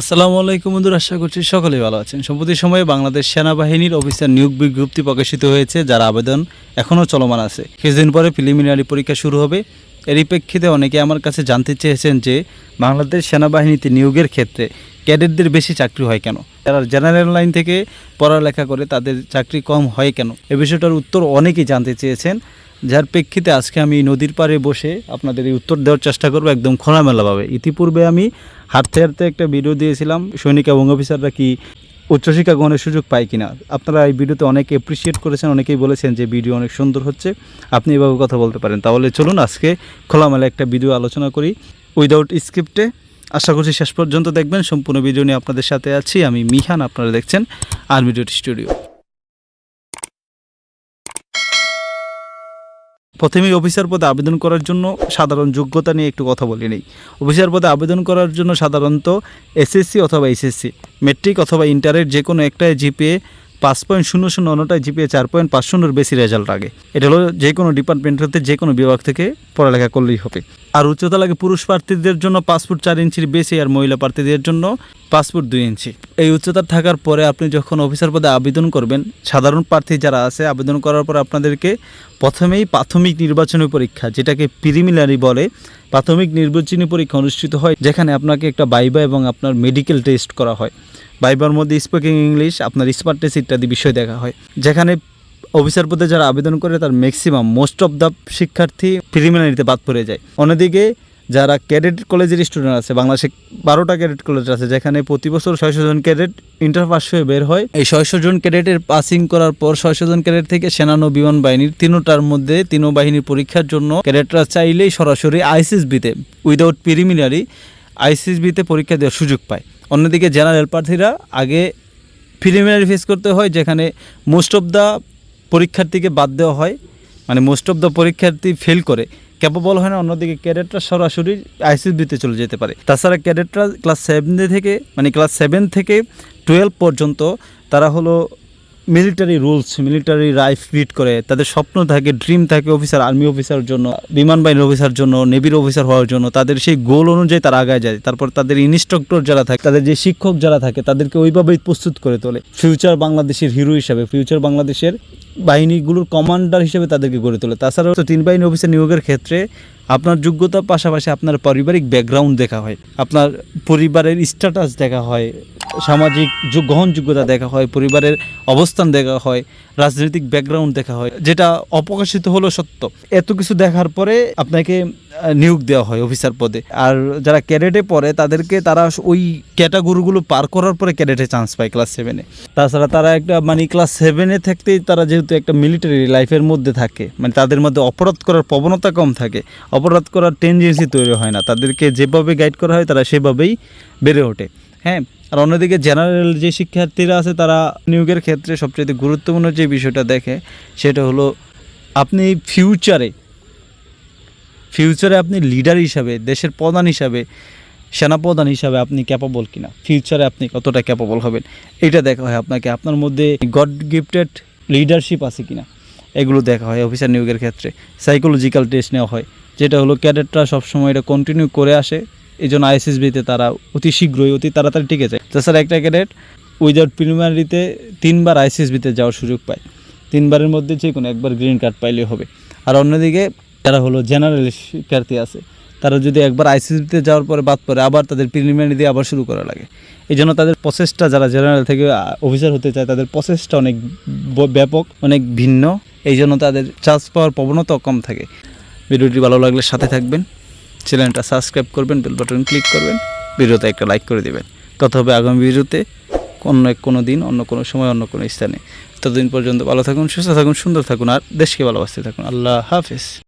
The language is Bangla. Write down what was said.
আসসালামু আলাইকুম বন্ধুরা, আশা করছি সকলেই ভালো আছেন। সম্প্রতি সময়ে বাংলাদেশ সেনাবাহিনীর অফিসার নিয়োগ বিজ্ঞপ্তি প্রকাশিত হয়েছে, যার আবেদন এখনও চলমান আছে। কিছুদিন পরে প্রিলিমিনারি পরীক্ষা শুরু হবে। এরই প্রেক্ষিতে অনেকে আমার কাছে জানতে চেয়েছেন যে বাংলাদেশ সেনাবাহিনীতে নিয়োগের ক্ষেত্রে ক্যাডেটদের বেশি চাকরি হয় কেন? যারা জেনারেল লাইন থেকে পড়ালেখা করে তাদের চাকরি কম হয় কেন? এ বিষয়টার উত্তর অনেকেই জানতে চেয়েছেন, যার প্রেক্ষিতে আজকে আমি নদীর পাড়ে বসে আপনাদের এই উত্তর দেওয়ার চেষ্টা করব একদম খোলামেলাভাবে। ইতিপূর্বে আমি হাঁটতে হাঁটতে একটা ভিডিও দিয়েছিলাম, সৈনিক এবং অফিসাররা কি উচ্চশিক্ষা গ্রহণের সুযোগ পায় কিনা? আপনারা এই ভিডিওতে অনেকে অ্যাপ্রিসিয়েট করেছেন, অনেকেই বলেছেন যে ভিডিও অনেক সুন্দর হচ্ছে। আপনি এভাবে কথা বলতে পারেন। তাহলে চলুন আজকে খোলামেলা একটা ভিডিও আলোচনা করি। উইদাউট স্ক্রিপ্টে আশা করছি শেষ পর্যন্ত দেখবেন। সম্পূর্ণ ভিডিও নিয়ে আপনাদের সাথে আছি। আমি মিহান, আপনারা দেখছেন আর্মিডিওট স্টুডিও প্রথমেই অফিসার পদে আবেদন করার জন্য সাধারণ যোগ্যতা নিয়ে একটু কথা বলি নেই। অফিসার পদে আবেদন করার জন্য সাধারণত এসএসসি অথবা এসএসসি মেট্রিক অথবা ইন্টারের যে কোনো একটাই জিপিএ পাঁচ পয়েন্ট শূন্য শূন্য অন্যটায় জিপিএ চার পয়েন্ট পাঁচ শূন্যর বেশি রেজাল্ট আগে এটা হলো যে কোনো ডিপার্টমেন্ট হতে যে কোনো বিভাগ থেকে পড়ালেখা করলেই হবে। আর উচ্চতা লাগে পুরুষ প্রার্থীদের জন্য পাসপোর্ট চার ইঞ্চির বেশি আর মহিলা প্রার্থীদের জন্য পাসপোর্ট দুই ইঞ্চি। এই উচ্চতার থাকার পরে আপনি যখন অফিসার পদে আবেদন করবেন, সাধারণ প্রার্থী যারা আছে, আবেদন করার পর আপনাদেরকে প্রথমেই প্রাথমিক নির্বাচনী পরীক্ষা, যেটাকে প্রিলিমিনারি বলে, প্রাথমিক নির্বাচনী পরীক্ষা অনুষ্ঠিত হয়, যেখানে আপনাকে একটা বাইবা এবং আপনার মেডিকেল টেস্ট করা হয়। বাইবার মধ্যে স্পিকিং ইংলিশ আপনার স্মার্ট টেস্ট ইত্যাদি বিষয় দেখা হয়। যেখানে অফিসার পদে যারা আবেদন করে, তার ম্যাক্সিমাম মোস্ট অফ দ্য শিক্ষার্থী প্রিলিমিনারিতে বাদ পড়ে যায়। অন্যদিকে যারা ক্যাডেট কলেজের স্টুডেন্ট আছে, বাংলাদেশে বারোটা ক্যাডেট কলেজ আছে, যেখানে প্রতি বছর ছয়শো জন ক্যাডেট ইন্টার পাস হয়ে বের হয়। এই ছয়শো জন ক্যাডেটের পাসিং করার পর ছয়শো জন ক্যাডেট থেকে সেনানো বিমান বাহিনীর তিনোটার মধ্যে তিনো বাহিনীর পরীক্ষার জন্য ক্যাডেটরা চাইলেই সরাসরি আইসিএসবিতে উইদাউট প্রিলিমিনারি আইসিএসবিতে পরীক্ষা দেওয়ার সুযোগ পায়। অন্যদিকে জেনারেল প্রার্থীরা আগে প্রিলিমিনারি ফেস করতে হয়, যেখানে মোস্ট অফ দ্য পরীক্ষার্থীকে বাদ দেওয়া হয়। মানে মোস্ট অফ দ্য পরীক্ষার্থী ফেল করে। ক্যাপেবল হয় না, অন্যদিকে ক্যাডেটরা সরাসরি আইসিএসবিতে চলে যেতে পারে। তাছাড়া ক্যাডেটরা ক্লাস সেভেন থেকে মানে ক্লাস সেভেন থেকে টুয়েলভ পর্যন্ত তারা হলো মিলিটারি রুলস, মিলিটারি রাইফ রিড করে, তাদের স্বপ্ন থাকে, ড্রিম থাকে অফিসার, আর্মি অফিসার জন্য, বিমান বাহিনীর অফিসার জন্য, নেভির অফিসার হওয়ার জন্য, তাদের সেই গোল অনুযায়ী তারা আগায় যায়। তারপর তাদের ইনস্ট্রাক্টর যারা থাকে, তাদের যে শিক্ষক যারা থাকে, তাদেরকে ওইভাবেই প্রস্তুত করে তোলে। ফিউচার বাংলাদেশের হিরো হিসাবে ফিউচার বাংলাদেশের বাহিনীগুলোর কমান্ডার হিসেবে তাদেরকে গড়ে তোলে। তাছাড়াও তো তিন বাহিনী অফিসার নিয়োগের ক্ষেত্রে আপনার যোগ্যতার পাশাপাশি আপনার পারিবারিক ব্যাকগ্রাউন্ড দেখা হয়, আপনার পরিবারের স্ট্যাটাস দেখা হয় সামাজিক গ্রহণযোগ্যতা দেখা হয়, পরিবারের অবস্থান দেখা হয়, রাজনৈতিক ব্যাকগ্রাউন্ড দেখা হয়, যেটা অপ্রকাশিত হলো সত্য। এত কিছু দেখার পরে আপনাকে নিয়োগ দেওয়া হয় অফিসার পদে। আর যারা ক্যাডেটে পড়ে, তাদেরকে তারা ওই ক্যাটাগরিগুলো পার করার পরে ক্যাডেটে চান্স পায় ক্লাস সেভেনে তাছাড়া তারা একটা মানে ক্লাস সেভেনে থাকতেই তারা যেহেতু একটা মিলিটারি লাইফের মধ্যে থাকে মানে তাদের মধ্যে অপরাধ করার প্রবণতা কম থাকে, অপরাধ করার টেন্ডেন্সি তৈরি হয় না। তাদেরকে যেভাবে গাইড করা হয়, তারা সেভাবেই বেড়ে ওঠে। হ্যাঁ আর অন্যদিকে জেনারেল যে শিক্ষার্থীরা আছে, তারা নিয়োগের ক্ষেত্রে সবচেয়ে গুরুত্বপূর্ণ যে বিষয়টা দেখে, সেটা হলো আপনি ফিউচারে ফিউচারে আপনি লিডার হিসাবে, দেশের প্রধান হিসাবে, সেনাপ্রধান হিসাবে আপনি ক্যাপাবল কিনা? ফিউচারে আপনি কতটা ক্যাপাবল হবেন? এটা দেখা হয় আপনাকে, আপনার মধ্যে গড গিফটেড লিডারশিপ আছে কিনা? এগুলো দেখা হয় অফিসার নিয়োগের ক্ষেত্রে। সাইকোলজিক্যাল টেস্ট নেওয়া হয়, যেটা হলো ক্যাডেটরা সবসময় এটা কন্টিনিউ করে আসে। এই জন্য আইএসএসবিতে তারা অতি শীঘ্রই, অতি তাড়াতাড়ি টিকে যায় তাছাড়া একটা ক্যাডেট উইদাউট প্রিলিমিনারিতে তিনবার আইসিএসবিতে যাওয়ার সুযোগ পায়। তিনবারের মধ্যে যে কোনো একবার গ্রিন কার্ড পাইলে হবে। আর অন্যদিকে যারা হলো জেনারেল শিক্ষার্থী আছে, তারা যদি একবার আইসিএসবিতে যাওয়ার পরে বাদ পড়ে, আবার তাদের প্রিলিমিনারি দিয়ে আবার শুরু করা লাগে। এই জন্য তাদের প্রসেসটা যারা জেনারেল থেকে অফিসার হতে চায়, তাদের প্রসেসটা অনেক ব্যাপক, অনেক ভিন্ন। এই জন্য তাদের চান্স পাওয়ার প্রবণতাও কম থাকে। ভিডিওটি ভালো লাগলে সাথে থাকবেন। চ্যানেলটা সাবস্ক্রাইব করবেন, বেল বাটন ক্লিক করবেন, ভিডিওতে একটা লাইক করে দেবেন। কথা হবে আগামী ভিডিওতে অন্য এক কোনো দিন, অন্য কোনো সময়, অন্য কোনো স্থানে। ততদিন পর্যন্ত ভালো থাকুন, সুস্থ থাকুন, সুন্দর থাকুন, আর দেশকে ভালোবাসতে থাকুন। আল্লাহ হাফেজ।